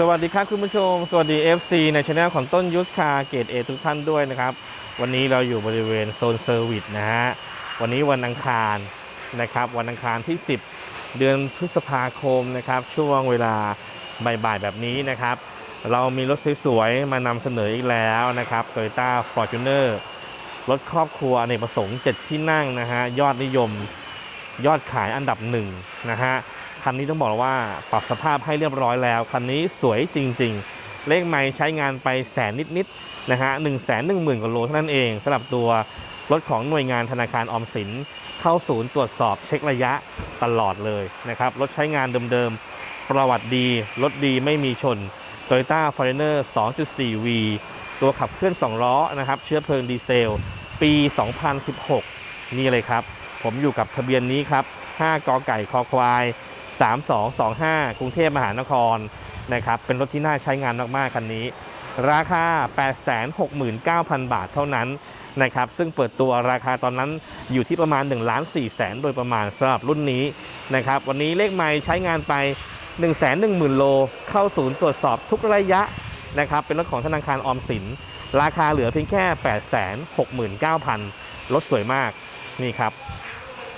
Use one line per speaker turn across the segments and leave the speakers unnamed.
สวัสดีครับคุณผู้ชม สวัสดี FC ในช anel ของต้นยูสคาเกตเอทุกท่านด้วยนะครับ วันนี้เราอยู่บริเวณโซนเซอร์วิสนะฮะ วันนี้วันอังคารนะครับ วันอังคารที่ 10 เดือนพฤษภาคมนะครับ ช่วงเวลาบ่ายๆแบบนี้นะครับ เรามีรถสวยๆ มานำเสนออีกแล้วนะครับ Toyota Fortuner รถครอบครัวอเนกประสงค์ 7 ที่นั่งนะฮะ ยอดนิยม ยอดขายอันดับหนึ่งนะฮะ คันนี้ต้องบอกว่าปรับสภาพให้เรียบร้อยแล้ว คันนี้สวยจริง ๆ เลขไม่ใช้งานไปแสนนิดๆนะฮะหนึ่งแสนหนึ่งหมื่นกว่าโลเท่านั้นเองสำหรับตัวรถของหน่วยงานธนาคารออมสิน เข้าศูนย์ตรวจสอบเช็คระยะตลอดเลยนะครับรถใช้งานเดิมๆ ประวัติดี รถดีไม่มีชน Toyota Foreigner 2.4V ตัวขับเคลื่อน 2 ล้อนะครับ เชื้อเพลิงดีเซล ปี 2016 นี่เลยครับ ผมอยู่กับทะเบียนนี้ครับ 5กอไก่คอควาย 3225 กรุงเทพมหานครนะครับเป็นรถที่น่าใช้งานมากๆคันนี้ ราคา 869,000 บาทเท่านั้นนะครับซึ่งเปิดตัวราคาตอนนั้นอยู่ที่ประมาณ1ล้าน4แสนโดยประมาณสำหรับรุ่นนี้นะครับวันนี้เลขไม่ใช้งานไป 1 1 0 0 0 0 โล เข้าศูนย์ตรวจสอบทุกระยะนะครับเป็นรถของธนาคารออมสิน ราคาเหลือเพียงแค่ 869,000 รถสวยมากนี่ครับ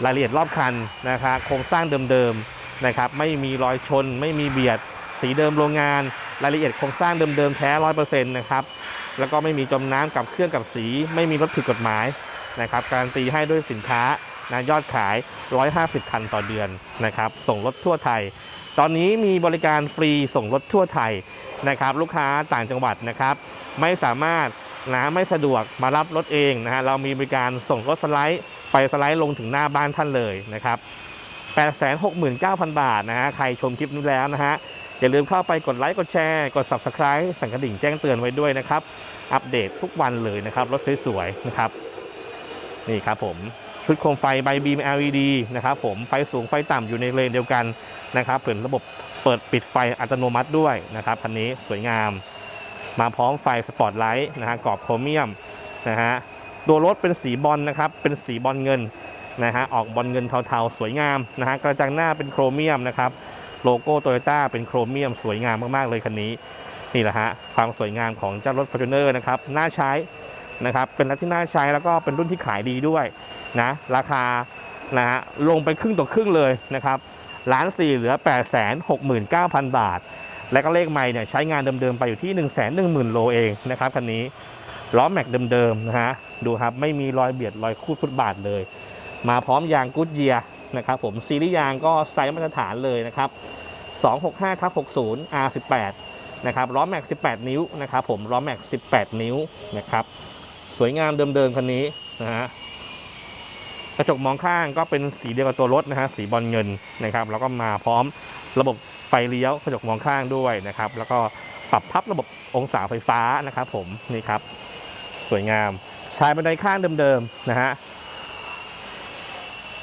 รายละเอียดรอบคันนะครับโครงสร้างเดิมๆ นะครับไม่มีรอยชน ไม่มีเบียด สีเดิมโรงงาน รายละเอียดโครงสร้างเดิมๆแท้ร้อยเปอร์เซ็นต์นะครับแล้วก็ไม่มีจมน้ำกับเครื่องกับสี ไม่มีรถผิดกฎหมายนะครับการตีให้ด้วยสินค้านะยอดขาย 150 คันต่อเดือนนะครับส่งรถทั่วไทย ตอนนี้มีบริการฟรีส่งรถทั่วไทยนะครับลูกค้าต่างจังหวัดนะครับไม่สามารถนะไม่สะดวกมารับรถเองนะฮะเรามีบริการส่งรถสไลด์ไปสไลด์ลงถึงหน้าบ้านท่านเลยนะครับ 869,000 บาทนะฮะ ใครชมคลิปนี้แล้วนะฮะ อย่าลืมเข้าไปกดไลค์ กดแชร์ กด Subscribe สั่นกระดิ่งแจ้งเตือนไว้ด้วยนะครับ อัปเดตทุกวันเลยนะครับ รถสวยๆนะครับ นี่ครับผมชุดโคมไฟใบบีม LED นะครับผม ไฟสูงไฟต่ำอยู่ในเลนเดียวกันนะครับเปิดระบบเปิดปิดไฟอัตโนมัติด้วยนะครับคันนี้สวยงาม มาพร้อมไฟสปอตไลท์นะฮะกรอบโครเมียมนะฮะตัวรถเป็นสีบอลนะครับ เป็นสีบอลเงิน นะฮะออกบอลเงินเทาๆ สวยงามนะฮะกระจังหน้าเป็นโครเมียมนะครับโลโก้โตโยต้าเป็นโครเมียมสวยงามมากๆเลยคันนี้นี่แหละฮะความสวยงามของเจ้ารถ Fortuner นะครับน่าใช้นะครับเป็นรถที่น่าใช้แล้วก็เป็นรุ่นที่ขายดีด้วยนะราคานะฮะลงไปครึ่งต่อครึ่งเลยนะครับล้านสี่เหลือ 8 6 9 0 0 0 บาท และก็เลขใหม่เนี่ยใช้งานเดิมๆ ไปอยู่ที่ 1 1 0 0 0 0 โลเองนะครับคันนี้ล้อแม็กเดิมๆนะฮะดูครับไม่มีรอยเบียดรอยคูดฟุตบาทเลย มาพร้อมยางกูดเยียนะครับผมซีรีส์ยางก็ไซส์มาตรฐานเลยนะครับ265ทับ60 R18 นะครับล้อแม็ก 18 นิ้วนะครับผมล้อแม็ก 18 นิ้วนะครับสวยงามเดิมๆคันนี้นะฮะกระจกมองข้างก็เป็นสีเดียวกับตัวรถนะฮะสีบอลเงินนะครับแล้วก็มาพร้อมระบบไฟเลี้ยวกระจกมองข้างด้วยนะครับแล้วก็ปรับพับระบบองศาไฟฟ้านะครับผมนี่ครับสวยงามชายบันไดข้างเดิมๆนะฮะ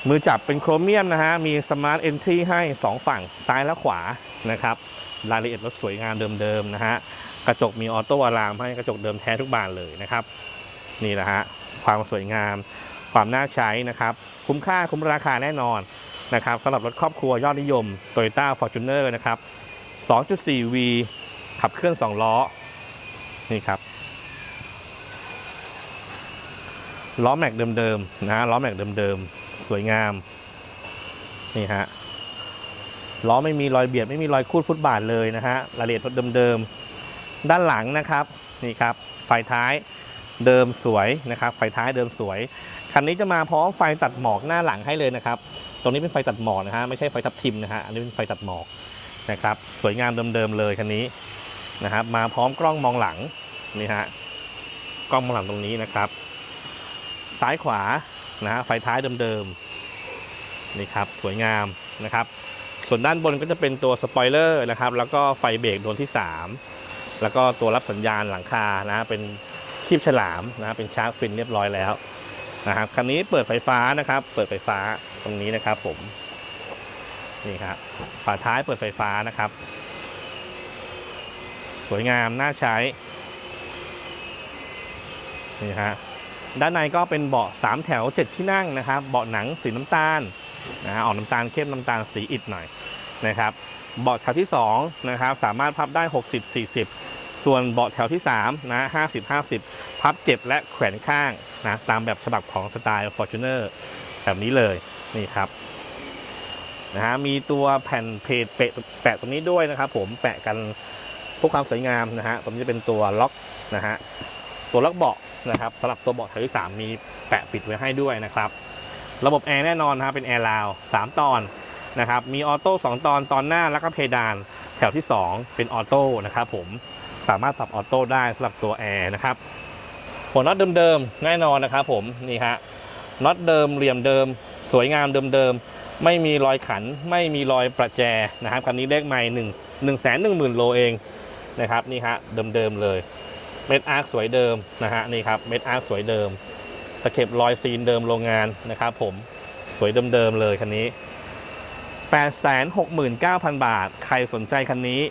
มือจับเป็นโครเมียมนะฮะ มีสมาร์ทเอนทรีให้ 2 ฝั่งซ้ายและขวานะครับ รายละเอียดรถสวยงามเดิมๆนะฮะ กระจกมีออโต้อะลามให้กระจกเดิมแท้ทุกบานเลยนะครับ นี่แหละฮะ ความสวยงาม ความน่าใช้นะครับ คุ้มค่าคุ้มราคาแน่นอนนะครับสำหรับรถครอบครัวยอดนิยม Toyota Fortuner นะครับ 2.4V ขับเคลื่อน 2 ล้อ นี่ครับ ล้อแม็กเดิมๆนะล้อแม็กเดิมๆ สวยงาม นี่ฮะล้อไม่มีรอยเบียดไม่มีรอยคูดฟุตบาทเลยนะฮะรายละเอียดเดิมๆด้านหลังนะครับนี่ครับไฟท้ายเดิมสวยนะครับ ไฟท้ายเดิมสวย คันนี้จะมาพร้อมไฟตัดหมอกหน้าหลังให้เลยนะครับ ตรงนี้เป็นไฟตัดหมอกนะฮะไม่ใช่ไฟทับทิมนะฮะอันนี้เป็นไฟตัดหมอกนะครับสวยงามเดิมๆเลยคันนี้นะครับมาพร้อมกล้องมองหลังนี่ฮะกล้องมองหลังตรงนี้นะครับ ซ้ายขวา นะฮะไฟท้ายเดิมๆนี่ครับสวยงามนะครับ ส่วนด้านบนก็จะเป็นตัวสปอยเลอร์นะครับ แล้วก็ไฟเบรกดวงที่ 3 แล้วก็ตัวรับสัญญาณหลังคานะฮะเป็นคีบฉลามนะฮะเป็นชาร์กฟินเรียบร้อยแล้วนะครับคันนี้เปิดไฟฟ้านะครับ เปิดไฟฟ้าตรงนี้นะครับผมนี่ครับฝาท้ายเปิดไฟฟ้านะครับ สวยงามน่าใช้นี่ฮะ ด้านในก็เป็นเบาะ3แถว 7 ที่นั่งนะครับ เบาะหนังสีน้ำตาลนะฮะออกน้ำตาลเข้มน้ำตาลสีอิฐหน่อยนะครับ เบาะแถวที่2นะครับสามารถพับได้ 60 40 ส่วนเบาะแถวที่3นะ50 50 พับเก็บและแขวนข้างนะตามแบบฉบับของสไตล์ Fortuner แบบนี้เลยนี่ครับนะฮะมีตัวแผ่นเพจเปแปะตรงนี้ด้วยนะครับ ผมแปะกันเพื่อความสวยงามนะฮะตรงนี้จะเป็นตัวล็อกนะฮะตัวล็อกเบาะ นะครับสำหรับตัวเบาะแถวที่ 3 มีแปะปิดไว้ให้ด้วยนะครับ ระบบแอร์แน่นอนนะครับเป็นแอร์ลาว3ตอนนะครับ มีออโต้2ตอนตอนหน้าแล้วก็เพดานแถวที่ 2 เป็นออโต้นะครับผมสามารถปรับออโต้ได้สำหรับตัวแอร์นะครับหัวน็อตเดิมๆแน่นอนนะครับผมนี่ฮะน็อตเดิมเหลี่ยมเดิม สวยงามเดิมๆไม่มีรอยขัน ไม่มีรอยประแจนะครับคันนี้เลขใหม่หนึ่งหนึ่งแสนหนึ่งหมื่นโลเองนะครับนี่ฮะเดิมๆเลย เม็ดอาร์คสวยเดิมนะฮะนี่ครับเม็ดอาร์คสวยเดิม ตะเข็บรอยซีนเดิมโรงงานนะครับผมสวยเดิมๆเลยคันนี้ 869,000 บาท ใครสนใจคันนี้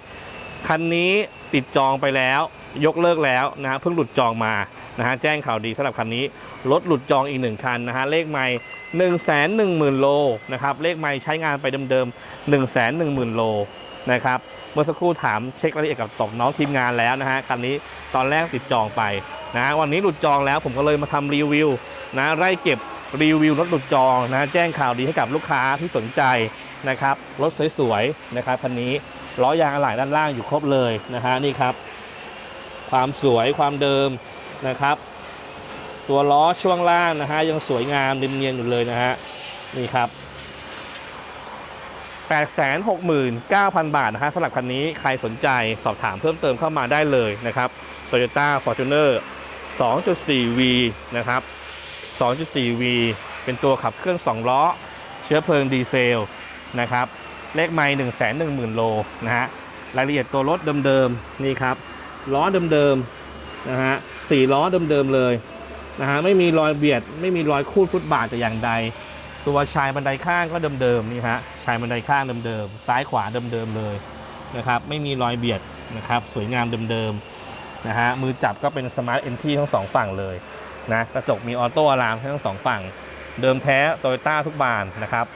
คันนี้ติดจองไปแล้ว ยกเลิกแล้วนะฮะเพิ่งหลุดจองมานะฮะแจ้งข่าวดีสำหรับคันนี้รถหลุดจองอีกหนึ่งคันนะฮะเลขไม่1 1 0 0 0 0 โลนะครับเลขไม่ใช้งานไปเดิมๆ 1 1 0 0 0 0 โลนะครับ เมื่อสักครู่ถามเช็ครายละเอียดกับตกน้องทีมงานแล้วนะฮะคันนี้ตอนแรกติดจองไปนะวันนี้หลุดจองแล้วผมก็เลยมาทำรีวิวนะไล่เก็บรีวิวรถหลุดจองนะแจ้งข่าวดีให้กับลูกค้าที่สนใจนะครับรถสวยๆนะครับคันนี้ล้อยางอะไหล่ด้านล่างอยู่ครบเลยนะฮะนี่ครับ ความสวยความเดิมนะครับ ตัวล้อช่วงล่างนะฮะยังสวยงามเนียนๆอยู่เลยนะฮะนี่ครับ 869,000 บาทนะฮะสำหรับคันนี้ใครสนใจสอบถามเพิ่มเติมเข้ามาได้เลยนะครับ Toyota Fortuner 2.4V นะครับ 2.4V เป็นตัวขับเคลื่อน2ล้อ เชื้อเพลิงดีเซลนะครับ เลขไม่1 1 0 0 0 0 โลนะฮะ รายละเอียดตัวรถเดิมๆ นี่ครับ ล้อเดิมๆ นะฮะสี่ล้อเดิมๆ เลยนะฮะ ไม่มีรอยเบียด ไม่มีรอยคูดฟุตบาทแต่อย่างใด ตัวชายบันไดข้างก็เดิมๆนี่ฮะชายบันไดข้างเดิมๆซ้ายขวาเดิมๆเลยนะครับไม่มีรอยเบียดนะครับสวยงามเดิมๆนะฮะมือจับก็เป็นสมาร์ทเอนทีทั้งสองฝั่งเลยนะกระจกมีออโต้อะลามทั้งสองฝั่ง เดิมแท้โตโยต้าทุกบานนะครับ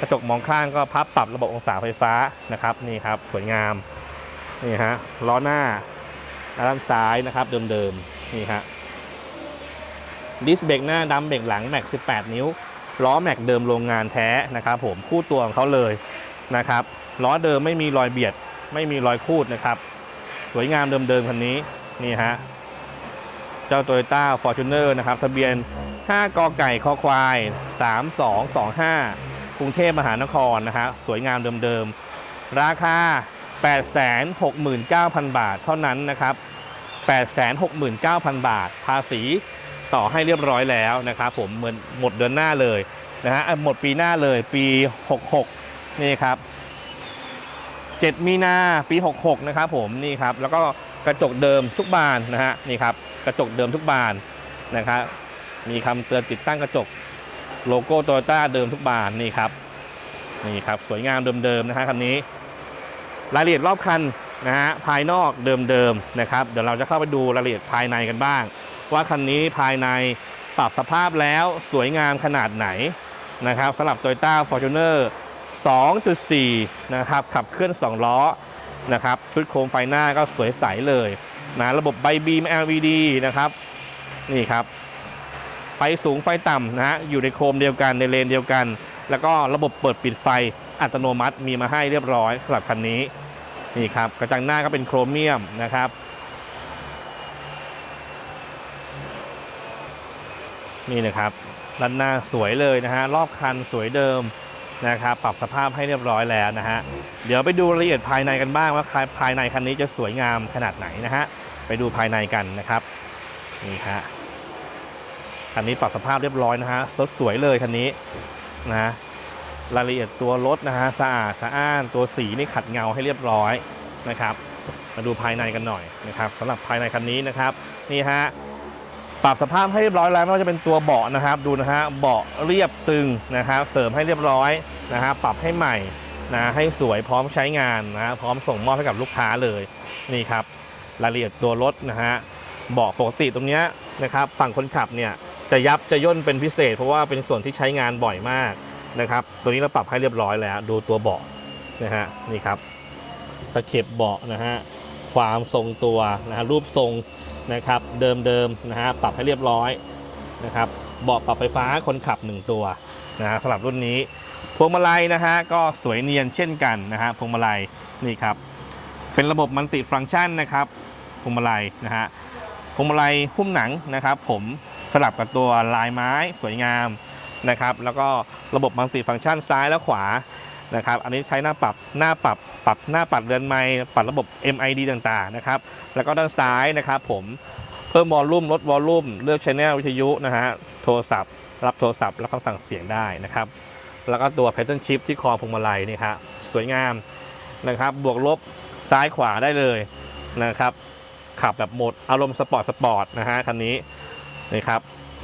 กระจกมองข้างก็พับปรับระบบองศาไฟฟ้านะครับนี่ครับสวยงามนี่ฮะล้อหน้าด้านซ้ายนะครับเดิมๆนี่ฮะดิสเบรกหน้าดัมเบรกหลังแม็ก 18 นิ้ว ล้อแม็กเดิมโรงงานแท้นะครับผมคู่ตัวของเขาเลยนะครับล้อเดิมไม่มีรอยเบียด ไม่มีรอยคูดนะครับ สวยงามเดิมๆคันนี้นี่ฮะเจ้า Toyota Fortuner นะครับทะเบียน 5 กไก่คอควาย 3225 กรุงเทพมหานครนะฮะสวยงามเดิมๆ ราคา 869,000 บาทเท่านั้นนะครับ 869,000 บาท ภาษี ต่อให้เรียบร้อยแล้วนะครับผมเหมือนหมดเดือนหน้าเลยนะฮะอะหมดปีหน้าเลยปี 66 นี่ครับ 7 มีนาปี 66 นะครับผมนี่ครับแล้วก็กระจกเดิมทุกบานนะฮะนี่ครับกระจกเดิมทุกบานนะครับมีคำเตือนติดตั้งกระจกโลโก้โตโยต้าเดิมทุกบานนี่ครับนี่ครับสวยงามเดิมๆนะฮะคันนี้รายละเอียดรอบคันนะฮะภายนอกเดิมๆนะครับ เดี๋ยวเราจะเข้าไปดูรายละเอียดภายในกันบ้าง ว่าคันนี้ภายในปรับสภาพแล้วสวยงามขนาดไหนนะครับสำหรับ Toyota Fortuner 2.4 นะครับ ขับเคลื่อน 2 ล้อนะครับ ชุดโคมไฟหน้าก็สวยใสเลยนะระบบใบบีม LED นะครับ นี่ครับ ไฟสูงไฟต่ำนะฮะอยู่ในโคมเดียวกันในเลนเดียวกัน แล้วก็ระบบเปิดปิดไฟอัตโนมัติมีมาให้เรียบร้อยสำหรับคันนี้นี่ครับกระจังหน้าก็เป็นโครเมียมนะครับ นี่นะครับด้านหน้าสวยเลยนะฮะรอบคันสวยเดิมนะครับปรับสภาพให้เรียบร้อยแล้วนะฮะเดี๋ยวไปดูรายละเอียดภายในกันบ้างว่าภายในคันนี้จะสวยงามขนาดไหนนะฮะไปดูภายในกันนะครับนี่ฮะคันนี้ปรับสภาพเรียบร้อยนะฮะสดสวยเลยคันนี้นะฮะรายละเอียดตัวรถนะฮะสะอาดสะอ้านตัวสีนี่ขัดเงาให้เรียบร้อยนะครับ มาดูภายในกันหน่อยนะครับสำหรับภายในคันนี้นะครับนี่ฮะ ปรับสภาพให้เรียบร้อยแล้วไม่ว่าจะเป็นตัวเบาะนะครับ ดูนะฮะเบาะเรียบตึงนะครับ เสริมให้เรียบร้อยนะฮะปรับให้ใหม่นะให้สวยพร้อมใช้งานนะพร้อมส่งมอบให้กับลูกค้าเลยนี่ครับรายละเอียดตัวรถนะฮะเบาะปกติตรงเนี้ยนะครับฝั่งคนขับเนี่ยจะยับจะย่นเป็นพิเศษ เพราะว่าเป็นส่วนที่ใช้งานบ่อยมากนะครับ ตัวนี้เราปรับให้เรียบร้อยแล้ว ดูตัวเบาะนะฮะนี่ครับตะเข็บเบาะนะฮะความทรงตัวนะฮะรูปทรง นะครับเดิมๆนะฮะปรับให้เรียบร้อยนะครับเบาะปรับไฟฟ้าคนขับ 1 ตัวนะฮะสำหรับรุ่นนี้ พวงมาลัยนะฮะก็สวยเนียนเช่นกันนะฮะพวงมาลัยนี่ครับเป็นระบบมัลติฟังก์ชันนะครับพวงมาลัยนะฮะพวงมาลัยหุ้มหนังนะครับ ผมสลับกับตัวลายไม้สวยงามนะครับ แล้วก็ระบบมัลติฟังก์ชันซ้ายและขวา นะครับ อันนี้ใช้หน้าปรับหน้าปรับปรับหน้าปัดเรือนไม้ปรับระบบ MID ต่างๆนะครับ แล้วก็ด้านซ้ายนะครับ ผมเพิ่มวอลลุ่มลดวอลลุ่มเลือกชแนลวิทยุนะฮะโทรศัพท์ รับโทรศัพท์รับคำสั่งเสียงได้นะครับ แล้วก็ตัว Pattern Shift ที่คอพวงมาลัยนี่ครับสวยงามนะครับ บวกลบซ้ายขวาได้เลยนะครับ ขับแบบโหมดอารมณ์สปอร์ตสปอร์ตนะฮะคันนี้นี่ครับ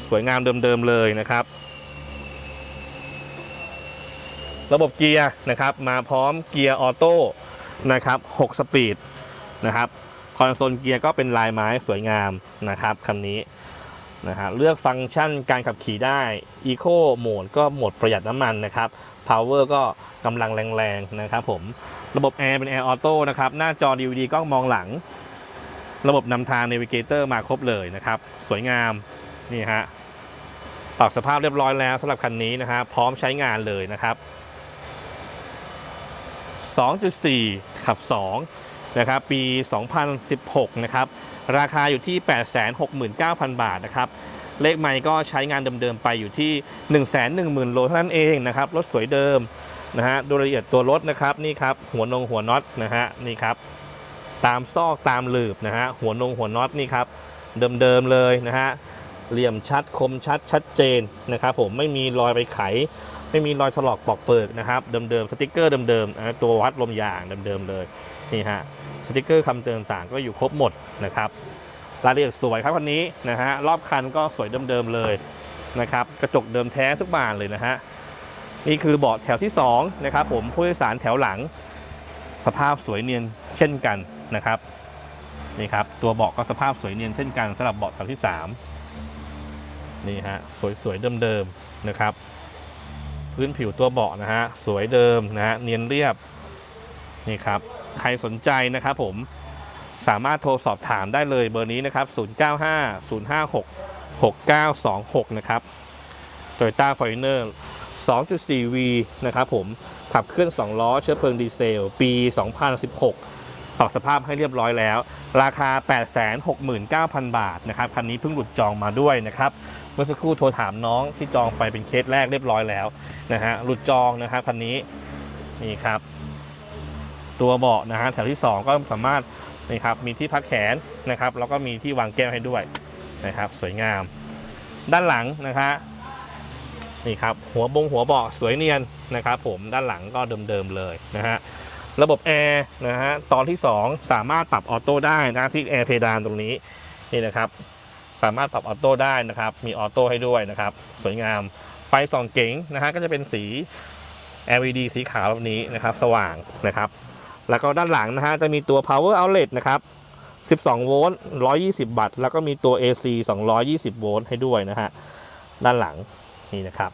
สวยงามเดิมๆเลยนะครับ ระบบเกียร์นะครับมาพร้อมเกียร์ออโต้นะครับ6สปีดนะครับคอนโซลเกียร์ก็เป็นลายไม้สวยงามนะครับคันนี้นะฮะเลือกฟังก์ชันการขับขี่ได้ Eco Mode ก็โหมดประหยัดน้ำมันนะครับ Power ก็กำลังแรงๆนะครับผมระบบแอร์เป็นแอร์ออโต้นะครับหน้าจอ DVD กล้องมองหลัง ระบบนำทาง Navigator มาครบเลยนะครับ สวยงามนี่ฮะปรับสภาพเรียบร้อยแล้วสำหรับคันนี้นะฮะพร้อมใช้งานเลยนะครับ 2.4 ขับ 2 นะครับ ปี 2016 นะครับ ราคาอยู่ที่ 869,000 บาทนะครับ เลขไม่ก็ใช้งานเดิมๆไปอยู่ที่ 110,000 โลเท่านั้นเองนะครับ รถสวยเดิมนะฮะ ดูรายละเอียดตัวรถนะครับ นี่ครับ หัวนงหัวน็อตนะฮะ นี่ครับ ตามซอกตามหลืบนะฮะ หัวนงหัวน็อตนี่ครับ เดิมๆเลยนะฮะ เหลี่ยมชัดคมชัดชัดเจนนะครับผมไม่มีรอยไปไข ไม่มีรอยถลอกปอกเปิกนะครับเดิมๆสติกเกอร์เดิมๆตัววัดลมยางเดิมๆเลยนี่ฮะสติกเกอร์คำเตือนต่างก็อยู่ครบหมดนะครับรายละเอียดสวยครับคันนี้นะฮะรอบคันก็สวยเดิมๆเลยนะครับกระจกเดิมแท้ทุกบานเลยนะฮะนี่คือเบาะแถวที่2นะครับผมผู้โดยสารแถวหลัง สภาพสวยเนียนเช่นกันนะครับนี่ครับตัวเบาะก็สภาพสวยเนียนเช่นกันสำหรับเบาะแถวที่ 3 นี่ฮะสวยๆเดิมๆนะครับ พื้นผิวตัวเบาะนะฮะสวยเดิมนะฮะเนียนเรียบนี่ครับใครสนใจนะครับผมสามารถโทรสอบถามได้เลยเบอร์นี้นะครับ 095 056 6926 นะครับ Toyota Fortuner 2.4V นะครับผมขับเคลื่อน 2 ล้อเชื้อเพลิงดีเซล ปี 2016 ปรับสภาพให้เรียบร้อยแล้ว ราคา 869,000 บาทนะครับ คันนี้เพิ่งหลุดจองมาด้วยนะครับ เมื่อสักครู่โทรถามน้องที่จองไปเป็นเคสแรกเรียบร้อยแล้วนะฮะหลุดจองนะครับคันนี้นี่ครับ ตัวเบาะนะฮะแถวที่ 2 ก็สามารถนี่ครับมีที่พักแขนนะครับแล้วก็มีที่วางแก้วให้ด้วยนะครับ สวยงาม ด้านหลังนะฮะนี่ครับหัวบงหัวเบาะสวยเนียนนะครับ ผมด้านหลังก็เดิมๆเลยนะฮะระบบแอร์นะฮะตอนที่ 2 สามารถปรับออโต้ได้นะที่แอร์เพดานตรงนี้นี่นะครับ สามารถปรับออโต้ได้นะครับ มีออโต้ให้ด้วยนะครับ สวยงาม ไฟส่องเก๋งนะฮะก็จะเป็นสี LED สีขาวแบบนี้นะครับ สว่างนะครับ แล้วก็ด้านหลังนะฮะจะมีตัว power outlet นะครับ 12 โวลต์ 120 วัตต์ แล้วก็มีตัว AC 220 โวลต์ให้ด้วยนะฮะ ด้านหลังนี่นะครับ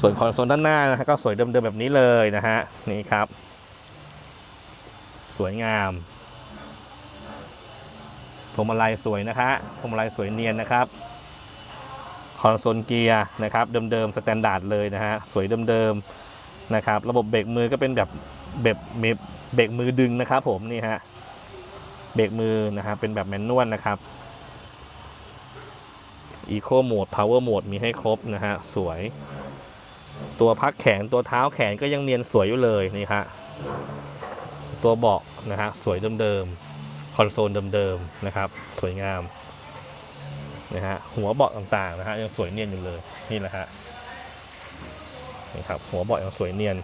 ส่วนคอนโซลด้านหน้านะฮะก็สวยเดิมๆแบบนี้เลยนะฮะ นี่ครับ สวยงาม พวงมาลัยสวยนะคะพวงมาลัยสวยเนียนนะครับคอนโซลเกียร์นะครับเดิมๆสแตนดาร์ดเลยนะฮะสวยเดิมๆนะครับระบบเบรกมือก็เป็นแบบเบรกเบรกมือดึงนะครับผมนี่ฮะเบรกมือนะฮะเป็นแบบแมนนวลนะครับ Eco Mode Power Mode มีให้ครบนะฮะสวย ตัวพักแขนตัวเท้าแขนก็ยังเนียนสวยอยู่เลยนี่ฮะตัวเบาะนะฮะสวยเดิมๆ คอนโซลเดิมๆนะครับ สวยงามนะฮะหัวเบาะต่างๆนะฮะยังสวยเนียนอยู่เลยนี่แหละฮะนี่ครับหัวเบาะยังสวยเนียน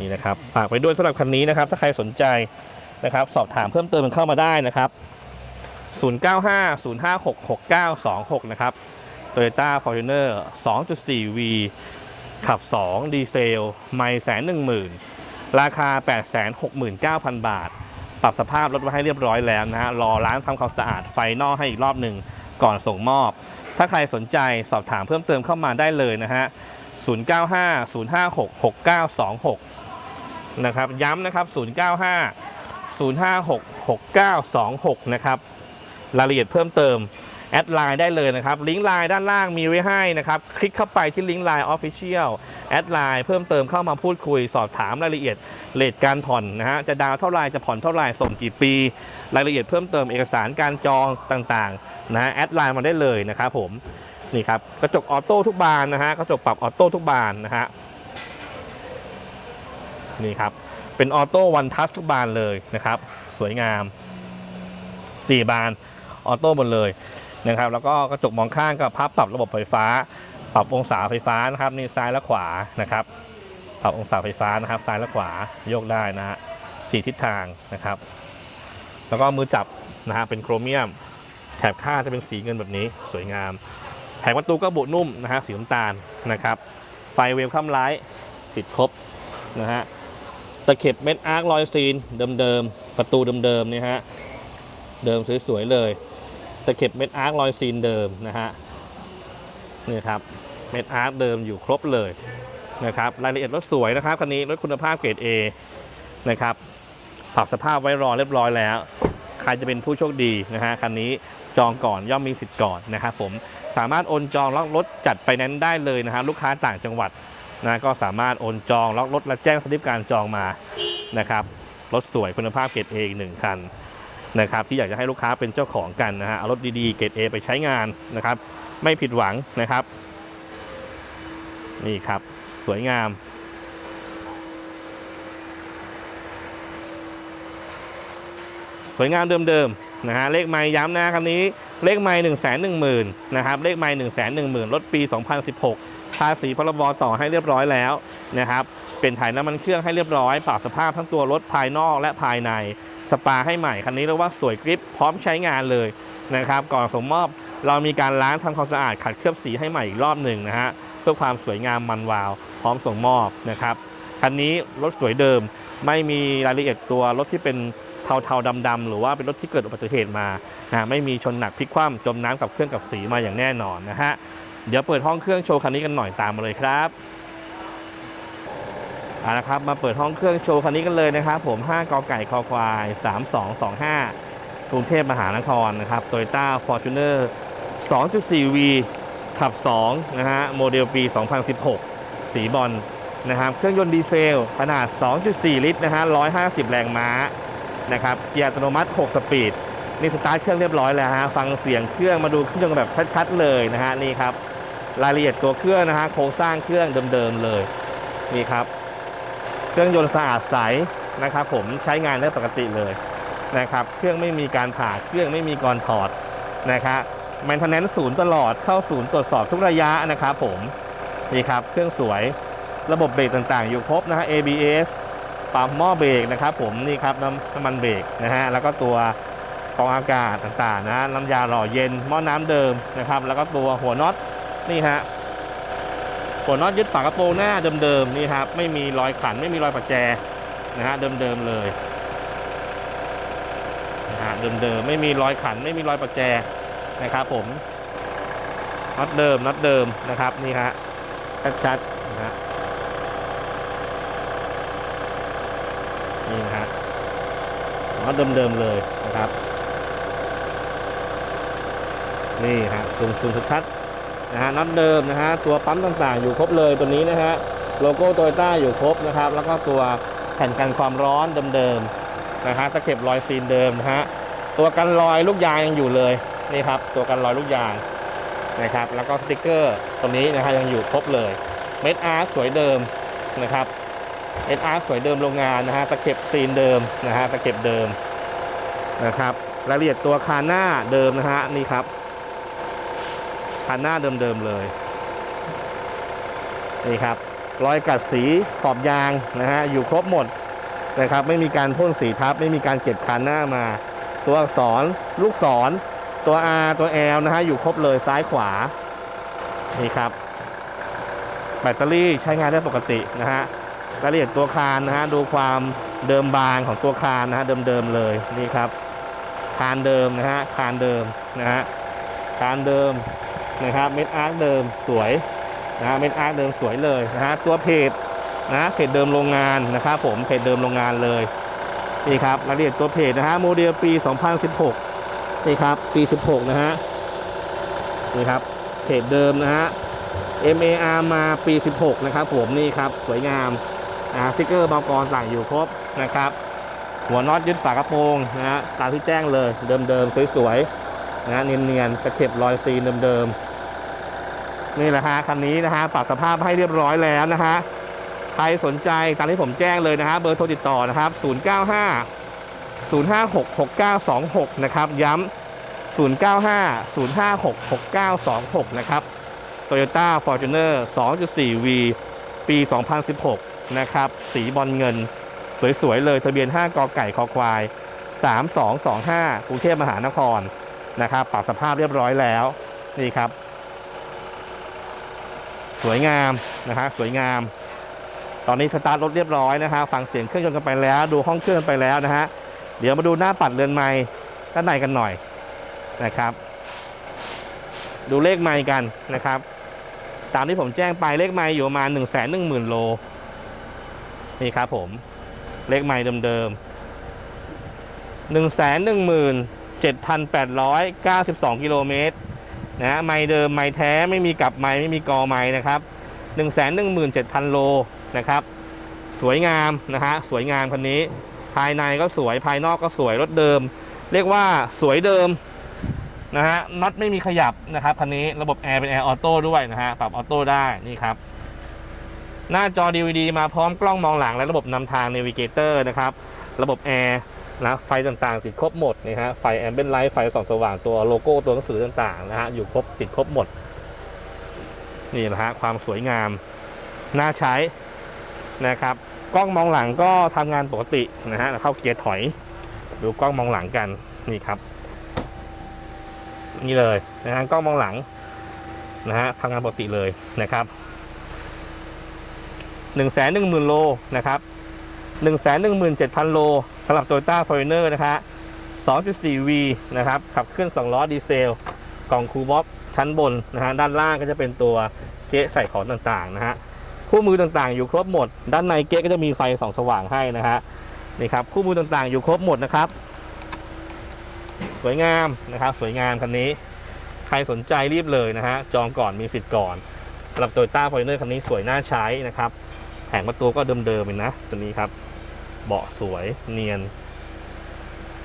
นี่นะครับฝากไปด้วยสำหรับคันนี้นะครับ ถ้าใครสนใจนะครับ สอบถามเพิ่มเติมมันเข้ามาได้นะครับ 095 056 6926 นะครับ Toyota Fortuner 2.4V ขับ 2 ดีเซล ไม่แสนหนึ่งหมื่นราคา 869,000 บาท ปรับสภาพรถไว้ให้เรียบร้อยแล้วนะฮะรอล้างทำความสะอาดไฟนอกให้อีกรอบหนึ่งก่อนส่งมอบ ถ้าใครสนใจสอบถามเพิ่มเติมเข้ามาได้เลยนะฮะ 095 056 6926 นะครับ ย้ำนะครับ 095 056 6926 นะครับ รายละเอียดเพิ่มเติม แอดไลน์ได้เลยนะครับลิงก์ไลน์ด้านล่างมีไว้ให้นะครับ คลิกเข้าไปที่ลิงก์ไลน์ Official แอดไลน์เพิ่มเติมเข้ามาพูดคุยสอบถามรายละเอียดเลทการผ่อนนะฮะจะดาวเท่าไรจะผ่อนเท่าไรส่งกี่ปี รายละเอียดเพิ่มเติมเอกสารการจองต่างๆนะฮะแอดไลน์มาได้เลยนะครับผมนี่ครับกระจกออโต้ทุกบานนะฮะกระจกปรับออโต้ทุกบานนะฮะนี่ครับเป็นออโต้วันทัชทุกบานเลยนะครับ สวยงาม 4 บานออโต้หมดเลย นะครับ แล้วก็กระจกมองข้างก็พับปรับระบบไฟฟ้า ปรับองศาไฟฟ้านะครับนี่ซ้ายและขวานะครับปรับองศาไฟฟ้านะครับ ซ้ายและขวาโยกได้นะฮะสี่ทิศทางนะครับ แล้วก็มือจับนะฮะเป็นโครเมียม แถบข้างจะเป็นสีเงินแบบนี้สวยงามแผงประตูก็บุนุ่มนะฮะสีน้ำตาลนะครับ ไฟเวลคัมไลท์ติดครบนะฮะตะเข็บเม็ดอาร์คลอยซีนเดิมๆประตูเดิมๆเนี่ยฮะเดิมสวยๆเลย ตะเข็บเม็ดอาร์คลอยซีนเดิมนะฮะนี่ครับเม็ดอาร์คเดิมอยู่ครบเลยนะครับรายละเอียดรถสวยนะครับคันนี้รถคุณภาพเกรด A นะครับปรับสภาพไว้รอเรียบร้อยแล้ว ใครจะเป็นผู้โชคดีนะฮะคันนี้จองก่อนย่อมมีสิทธิ์ก่อนนะครับผมสามารถโอนจองล็อกรถจัดไฟแนนซ์ได้เลยนะฮะลูกค้าต่างจังหวัดนะก็สามารถโอนจองล็อกรถและแจ้งสลิปการจองมานะครับรถสวยคุณภาพเกรด A อีกหนึ่งคัน นะครับที่อยากจะให้ลูกค้าเป็นเจ้าของกันนะฮะเอารถดีๆเกรด A ไปใช้งานนะครับไม่ผิดหวังนะครับนี่ครับสวยงามสวยงามเดิมๆนะฮะเลขไม้ย้ำนะคันนี้เลขไม้หนึ่งแสนหนึ่งหมื่นนะครับเลขไม้หนึ่งแสนหนึ่งหมื่นรถปี 2016 ภาษีพรบต่อให้เรียบร้อยแล้วนะครับ เป็นถ่ายน้ำมันเครื่องให้เรียบร้อยปรับสภาพทั้งตัวรถภายนอกและภายในสปาให้ใหม่คันนี้เรียกว่าสวยกริปพร้อมใช้งานเลยนะครับก่อนส่งมอบเรามีการล้างทำความสะอาดขัดเคลือบสีให้ใหม่อีกรอบหนึ่งนะฮะเพื่อความสวยงามมันวาว พร้อมส่งมอบนะครับคันนี้รถสวยเดิมไม่มีรายละเอียดตัวรถที่เป็นเทาๆดำๆหรือว่าเป็นรถที่เกิดอุบัติเหตุมานะไม่มีชนหนักพลิกคว่ำจมน้ำกับเครื่องกับสีมาอย่างแน่นอนนะฮะเดี๋ยวเปิดห้องเครื่องโชว์คันนี้กันหน่อยตามมาเลยครับ เอาละครับมาเปิดห้องเครื่องโชว์คันนี้กันเลยนะครับ ผม 5 กอไก่คอควาย 3225 กรุงเทพมหานครนะครับ Toyota Fortuner 2.4V ขับ 2 นะฮะ โมเดลปี 2016 สีบอลนะครับ เครื่องยนต์ดีเซล ขนาด 2.4 ลิตรนะฮะ 150 แรงม้านะครับเกียร์อัตโนมัติ 6 สปีด นี่สตาร์ทเครื่องเรียบร้อยแล้วฮะ ฟังเสียงเครื่องมาดูเครื่องยนต์แบบชัดๆเลยนะฮะ นี่ครับ รายละเอียดตัวเครื่องนะฮะ โครงสร้างเครื่องเดิมๆเลย นี่ครับ เครื่องยนต์สะอาดใสนะครับผมใช้งานได้ปกติเลยนะครับเครื่องไม่มีการผ่าเครื่องไม่มีการถอดนะครับแมนเทนแนนศูนย์ตลอดเข้าศูนย์ตรวจสอบทุกระยะนะครับผมนี่ครับเครื่องสวยระบบเบรกต่างๆ อยู่ครบนะฮะ ABS ปั๊มหม้อเบรกนะครับผมนี่ครับน้ำน้ำมันเบรกนะฮะแล้วก็ตัวกรองอากาศต่างๆนะน้ำยาหล่อเย็นหม้อน้ำเดิมนะครับแล้วก็ตัวหัวน็อตนี่ฮะ หัวน็อตยึดฝากระโปรงหน้าเดิมๆนี่ครับไม่มีรอยขันไม่มีรอยประแจนะฮะเดิมๆเลยนะฮะเดิมๆไม่มีรอยขันไม่มีรอยประแจนะครับผมน็อตเดิมน็อตเดิมนะครับนี่ฮะชัดๆนะฮะนี่นะฮะน็อตเดิมๆเลยนะครับ นี่ฮะซูมซูมชัดๆ นะฮะน็อตเดิมนะฮะตัวปั๊มต่างๆ อยู่ครบเลยตัวนี้นะฮะโลโก้โตโยต้าอยู่ครบนะครับ แล้วก็ตัวแผ่นกันความร้อนเดิมๆนะฮะตะเข็บรอยซีนเดิมนะฮะตัวกันรอยลูกยางยังอยู่เลยนี่ครับ ตัวกันรอยลูกยางนะครับ แล้วก็สติกเกอร์ตัวนี้นะฮะยังอยู่ครบเลยเม็ดอาร์สวยเดิมนะครับเม็ดอาร์สวยเดิมโรงงานนะฮะตะเข็บซีนเดิมนะฮะตะเข็บเดิมนะครับรายละเอียดตัวคานหน้าเดิมนะฮะนี่ครับ คันหน้าเดิมๆเลยนี่ครับรอยกัดสีขอบยางนะฮะอยู่ครบหมดนะครับ ไม่มีการพ่นสีทับ ไม่มีการเก็บคันหน้ามา ตัวอักษรลูกศร ตัว R ตัว L นะฮะอยู่ครบเลยซ้ายขวานี่ครับ แบตเตอรี่ใช้งานได้ปกตินะฮะรายละเอียดตัวคานนะฮะดูความเดิมบางของตัวคานนะฮะเดิมๆเลยนี่ครับคานเดิมนะฮะคานเดิมนะฮะคานเดิม นะครับเม็ดอาร์คเดิมสวยนะเม็ดอาร์คเดิมสวยเลยนะฮะตัวเพจนะเพจเดิมโรงงานนะครับผมเพจเดิมโรงงานเลยนี่ครับรายละเอียดตัวเพจนะฮะโมเดลปี 2016นี่ครับปี 16 นะฮะนี่ครับเพจเดิมนะฮะ MAR มาปี 16 นะครับผมนี่ครับสวยงามนะสติ๊กเกอร์บางกรต่างอยู่ครบนะครับ หัวน็อตยึดฝากระโปรงนะฮะตามที่แจ้งเลยเดิมๆสวยๆ นะเนียนๆตะเข็บรอยซีนเดิมๆนี่แหละฮะคันนี้นะฮะปรับสภาพให้เรียบร้อยแล้วนะฮะใครสนใจตามที่ผมแจ้งเลยนะฮะเบอร์โทรติดต่อนะครับ 095 056 6926 นะครับ ย้ำ 095 056 6926 นะครับ Toyota Fortuner 2.4V ปี 2016 นะครับ สีบอลเงิน สวย ๆ เลย ทะเบียน 5กอไก่คอควาย 3225กรุงเทพมหานคร นะครับปรับสภาพเรียบร้อยแล้วนี่ครับ สวยงามนะฮะสวยงาม ตอนนี้สตาร์ทรถเรียบร้อยนะฮะฟังเสียงเครื่องยนต์กันไปแล้ว ดูห้องเครื่องไปแล้วนะฮะเดี๋ยวมาดูหน้าปัดเรือนไม้ด้านในกันหน่อยนะครับ ดูเลขไม้กันนะครับ ตามที่ผมแจ้งไปเลขไม้อยู่ประมาณ1 1 0 0 0 0 โลนี่ครับผมเลขไม้เดิมๆหนึ่งแสน หนึ่งหมื่นเจ็ดพันแปดร้อยเก้าสิบสองกิโลเมตรนะฮะไม้เดิมไม้แท้ไม่มีกลับไม้ไม่มีกอไม้นะครับหนึ่งแสนหนึ่งหมื่นเจ็ดพันโลนะครับ สวยงามนะฮะสวยงามคันนี้ ภายในก็สวยภายนอกก็สวยรถเดิม เรียกว่าสวยเดิมนะฮะน็อตไม่มีขยับนะครับคันนี้ระบบแอร์เป็นแอร์ออโต้ด้วยนะฮะปรับออโต้ได้นี่ครับ หน้าจอ DVD มาพร้อมกล้องมองหลังและระบบนำทาง Navigator นะครับ ระบบแอร์ นะไฟต่างๆ ติดครบหมดนะฮะไฟแอมเบนไลท์ไฟส่องสว่างตัวโลโก้ตัวหนังสือต่างๆนะฮะอยู่ครบติดครบหมด นี่แหละฮะความสวยงาม น่าใช้นะครับกล้องมองหลังก็ทำงานปกตินะฮะเข้าเกียร์ถอย ดูกล้องมองหลังกันนี่ครับ นี่เลยนะฮะกล้องมองหลังนะฮะทำงานปกติเลยนะครับ1 1 0 0 0 0โลนะครับ 1 1 7 0 0 0 โลสำหรับ Toyota Fortuner นะฮะ 2.4V นะครับ ขับเคลื่อน 2 ล้อดีเซล กล่องคูบ็อกชั้นบนนะฮะ ด้านล่างก็จะเป็นตัวเก๊ะใส่ของต่างๆนะฮะ คู่มือต่างๆ อยู่ครบหมด ด้านในเก๊ะก็จะมีไฟส่องสว่างให้นะฮะ นี่ครับ คู่มือต่างๆ อยู่ครบหมดนะครับ สวยงามนะครับ สวยงามคันนี้ ใครสนใจรีบเลยนะฮะ จองก่อนมีสิทธิ์ก่อนสำหรับ Toyota Fortuner คันนี้สวยน่าใช้นะครับ แผงประตูก็เดิมๆเลยนะ ตัวนี้ครับ เบาะสวยเนียน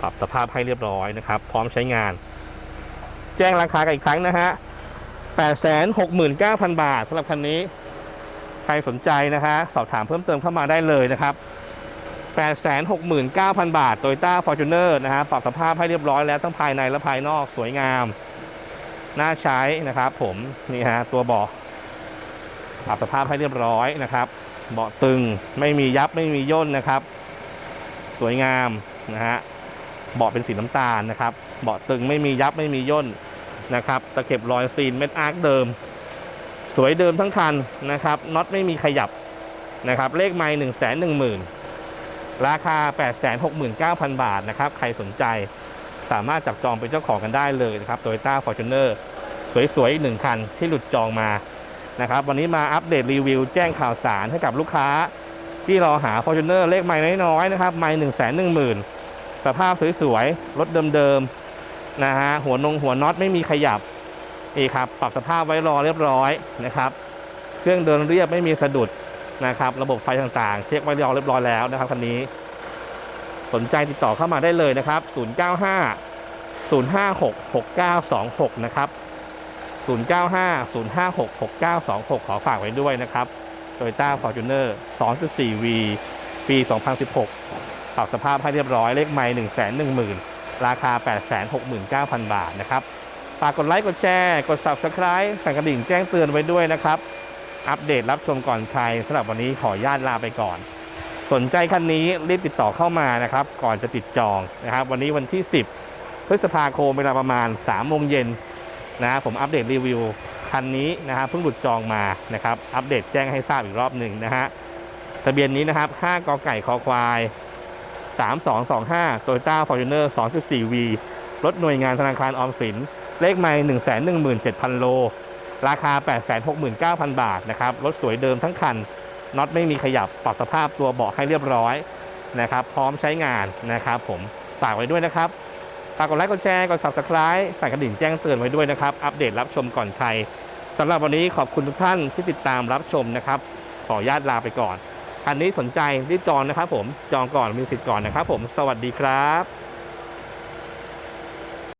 ปรับสภาพให้เรียบร้อยนะครับ พร้อมใช้งาน แจ้งราคากันอีกครั้งนะฮะ869,000 บาทสำหรับคันนี้ ใครสนใจนะฮะสอบถามเพิ่มเติมเข้ามาได้เลยนะครับ869,000 บาท Toyota Fortuner นะฮะปรับสภาพให้เรียบร้อยแล้วทั้งภายในและภายนอกสวยงาม น่าใช้นะครับผม นี่ฮะตัวเบาะปรับสภาพให้เรียบร้อยนะครับ เบาะตึงไม่มียับไม่มีย่นนะครับ สวยงามนะฮะเบาะเป็นสีน้ำตาลนะครับ เบาะตึงไม่มียับไม่มีย่นนะครับตะเข็บรอยซีนเม็ดอาร์คเดิม สวยเดิมทั้งคันนะครับน็อตไม่มีขยับนะครับเลขไม้หนึ่งแสนหนึ่งหมื่นราคา 8 6 9 0 0 0 บาทนะครับ ใครสนใจสามารถจับจองเป็นเจ้าของกันได้เลยนะครับ Toyota Fortuner สวยๆอีกหนึ่งคันที่หลุดจองมา นะครับวันนี้มาอัปเดตรีวิวแจ้งข่าวสารให้กับลูกค้า ที่รอหา Fortuner เลขไม้น้อยๆนะครับไม้หนึ่งแสนหนึ่งหมื่นสภาพสวยๆรถเดิมๆนะฮะหัวนงหัวน็อตไม่มีขยับนี่ครับปรับสภาพไว้รอเรียบร้อยนะครับเครื่องเดินเรียบไม่มีสะดุดนะครับระบบไฟต่างๆ เช็คไว้รอเรียบร้อยแล้วนะครับคันนี้ สนใจติดต่อเข้ามาได้เลยนะครับ 095 056 6926 นะครับ 0950566926 ขอฝากไว้ด้วยนะครับ Toyota Fortuner 2.4V ปี 2016 ปรับสภาพให้เรียบร้อยเลขไม้110,000 ราคา 869,000 บาทนะครับ ฝากกดไลค์ กดแชร์ กด Subscribe สั่นกระดิ่งแจ้งเตือนไว้ด้วยนะครับ อัปเดตรับชมก่อนใครสำหรับวันนี้ขอญาตลาไปก่อน สนใจคันนี้รีบติดต่อเข้ามานะครับ ก่อนจะติดจองนะครับ วันนี้วันที่ 10 พฤษภาคมเวลาประมาณ3โมงเย็น นะผมอัปเดตรีวิวคันนี้นะฮะเพิ่งหลุดจองมานะครับอัปเดตแจ้งให้ทราบอีกรอบหนึ่งนะฮะทะเบียนนี้นะครับ5กไก่คอควาย 3225 Toyota Fortuner 2.4V รถหน่วยงานธนาคารออมสิน เลขไมล์117,000 โล ราคา 869,000 บาทนะครับรถสวยเดิมทั้งคันน็อตไม่มีขยับปรับสภาพตัวเบาะให้เรียบร้อยนะครับพร้อมใช้งานนะครับผมฝากไว้ด้วยนะครับ ฝากกดไลค์กดแชร์กด subscribe ใส่กระดิ่งแจ้งเตือนไว้ด้วยนะครับ อัปเดตรับชมก่อนใครสำหรับวันนี้ขอบคุณทุกท่านที่ติดตามรับชมนะครับ ขอญาตลาไปก่อนคันนี้สนใจรีบจองนะครับผมจองก่อนมีสิทธิ์ก่อนนะครับผมสวัสดีครับ